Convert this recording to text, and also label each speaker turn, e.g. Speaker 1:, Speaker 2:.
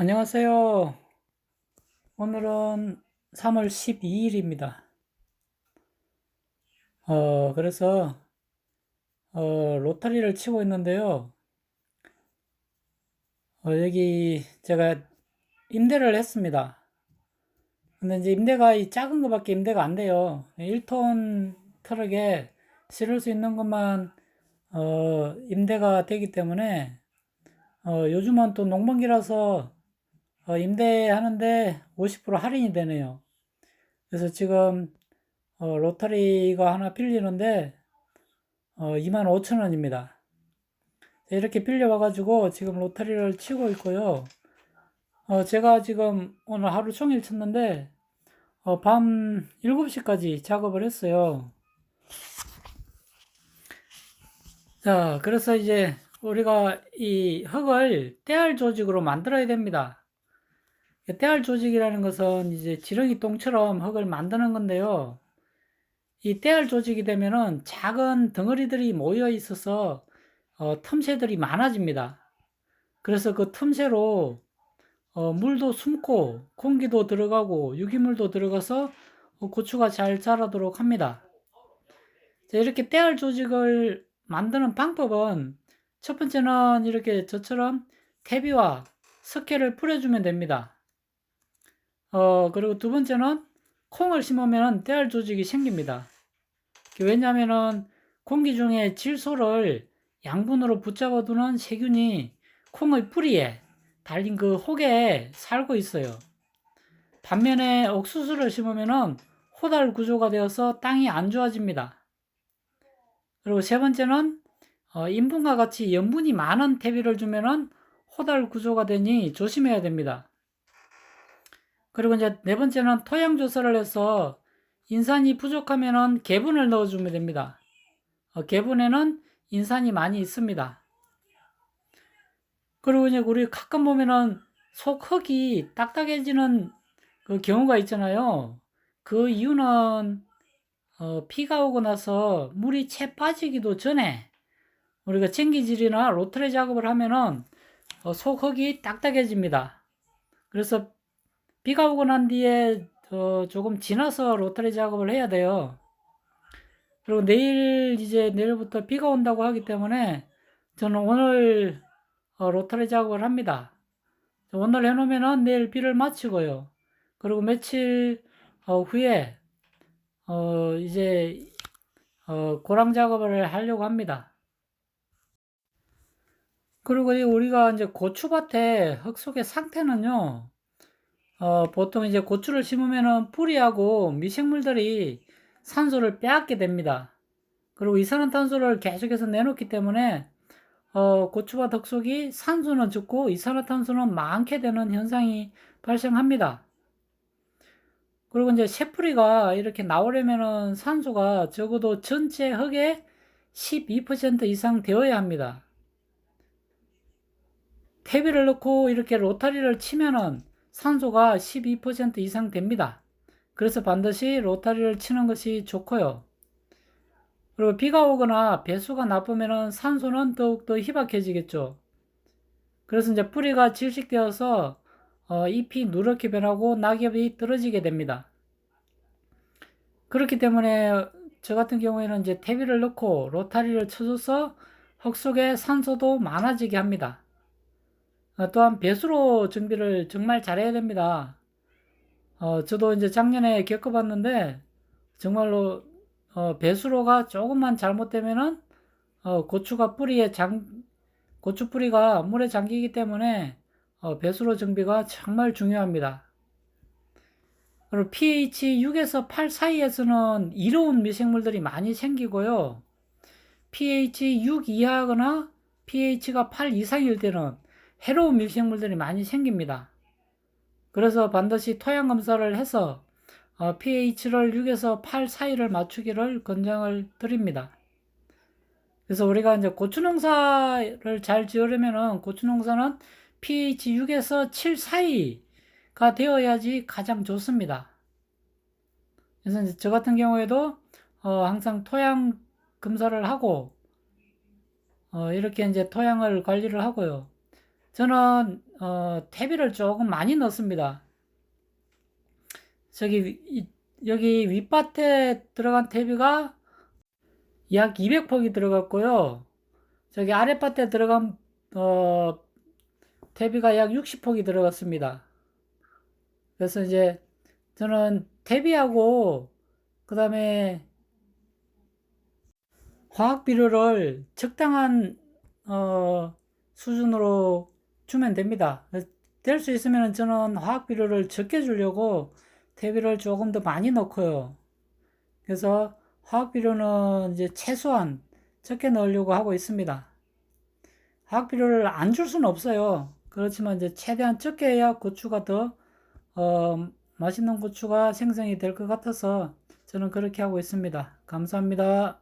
Speaker 1: 안녕하세요. 오늘은 3월 12일입니다. 어, 그래서, 어, 로터리를 치고 있는데요. 어, 여기 제가 임대를 했습니다. 근데 이제 임대가 이 작은 거밖에 임대가 안 돼요. 1톤 트럭에 실을 수 있는 것만, 어, 임대가 되기 때문에, 어, 요즘은 또 농번기라서 어, 임대하는데 50% 할인이 되네요. 그래서 지금 어, 로터리가 하나 빌리는데 어, 25,000원입니다. 이렇게 빌려와가지고 지금 로터리를 치고 있고요. 어, 제가 지금 오늘 하루 종일 쳤는데 어, 밤 7시까지 작업을 했어요. 자, 그래서 이제 우리가 이 흙을 떼알 조직으로 만들어야 됩니다. 떼알 조직이라는 것은 이제 지렁이 똥처럼 흙을 만드는 건데요. 이 떼알 조직이 되면은 작은 덩어리들이 모여 있어서 어, 틈새들이 많아집니다. 그래서 그 틈새로 어, 물도 숨고 공기도 들어가고 유기물도 들어가서 어, 고추가 잘 자라도록 합니다. 자, 이렇게 떼알 조직을 만드는 방법은 첫 번째는 이렇게 저처럼 태비와 석회를 뿌려주면 됩니다. 어, 그리고 두 번째는 콩을 심으면 떼알 조직이 생깁니다. 왜냐하면 공기 중에 질소를 양분으로 붙잡아 두는 세균이 콩의 뿌리에 달린 그 혹에 살고 있어요. 반면에 옥수수를 심으면 호달 구조가 되어서 땅이 안 좋아집니다. 그리고 세 번째는 어, 인분과 같이 염분이 많은 퇴비를 주면 호달 구조가 되니 조심해야 됩니다. 그리고 이제 네 번째는 토양 조사를 해서 인산이 부족하면은 개분을 넣어주면 됩니다. 어, 개분에는 인산이 많이 있습니다. 그리고 이제 우리 가끔 보면은 속 흙이 딱딱해지는 그 경우가 있잖아요. 그 이유는 어, 비가 오고 나서 물이 채 빠지기도 전에 우리가 쟁기질이나 로트레 작업을 하면은 어, 속 흙이 딱딱해집니다. 그래서 비가 오고 난 뒤에 어, 조금 지나서 로터리 작업을 해야 돼요. 그리고 내일 이제 내일부터 비가 온다고 하기 때문에 저는 오늘 어, 로터리 작업을 합니다. 오늘 해놓으면 내일 비를 마치고요. 그리고 며칠 어, 후에 어, 이제 어, 고랑 작업을 하려고 합니다. 그리고 우리가 이제 고추밭의 흙 속의 상태는요. 어, 보통 이제 고추를 심으면은 뿌리하고 미생물들이 산소를 빼앗게 됩니다. 그리고 이산화탄소를 계속해서 내놓기 때문에 어, 고추와 덕속이 산소는 적고 이산화탄소는 많게 되는 현상이 발생합니다. 그리고 이제 새뿌리가 이렇게 나오려면은 산소가 적어도 전체 흙의 12% 이상 되어야 합니다. 퇴비를 넣고 이렇게 로타리를 치면은 산소가 12% 이상 됩니다. 그래서 반드시 로타리를 치는 것이 좋고요. 그리고 비가 오거나 배수가 나쁘면 산소는 더욱더 희박해지겠죠. 그래서 이제 뿌리가 질식되어서 어, 잎이 누렇게 변하고 낙엽이 떨어지게 됩니다. 그렇기 때문에 저 같은 경우에는 이제 퇴비를 넣고 로타리를 쳐줘서 흙 속에 산소도 많아지게 합니다. 어, 또한 배수로 준비를 정말 잘해야 됩니다. 어, 저도 이제 작년에 겪어봤는데 정말로 어, 배수로가 조금만 잘못되면은 어, 고추가 뿌리에 장 고추 뿌리가 물에 잠기기 때문에 어, 배수로 정비가 정말 중요합니다. 그리고 pH 6에서 8 사이에서는 이로운 미생물들이 많이 생기고요. pH 6 이하거나 pH가 8 이상일 때는 해로운 밀생물들이 많이 생깁니다. 그래서 반드시 토양 검사를 해서 어, pH를 6에서 8 사이를 맞추기를 권장을 드립니다. 그래서 우리가 이제 고추 농사를 잘 지으려면은 고추 농사는 pH 6에서 7 사이가 되어야지 가장 좋습니다. 그래서 저 같은 경우에도 어, 항상 토양 검사를 하고 어, 이렇게 이제 토양을 관리를 하고요. 저는 어, 퇴비를 조금 많이 넣습니다. 저기 이- 여기 윗밭에 들어간 퇴비가 약 200폭이 들어갔고요. 저기 아랫밭에 들어간 어, 퇴비가 약 60폭이 들어갔습니다. 그래서 이제 저는 퇴비하고 그 다음에 화학 비료를 적당한 어, 수준으로 주면 됩니다. 될 수 있으면 저는 화학 비료를 적게 주려고 퇴비를 조금 더 많이 넣고요. 그래서 화학 비료는 이제 최소한 적게 넣으려고 하고 있습니다. 화학 비료를 안 줄 수는 없어요. 그렇지만 이제 최대한 적게 해야 고추가 더 어, 맛있는 고추가 생성이 될 것 같아서 저는 그렇게 하고 있습니다. 감사합니다.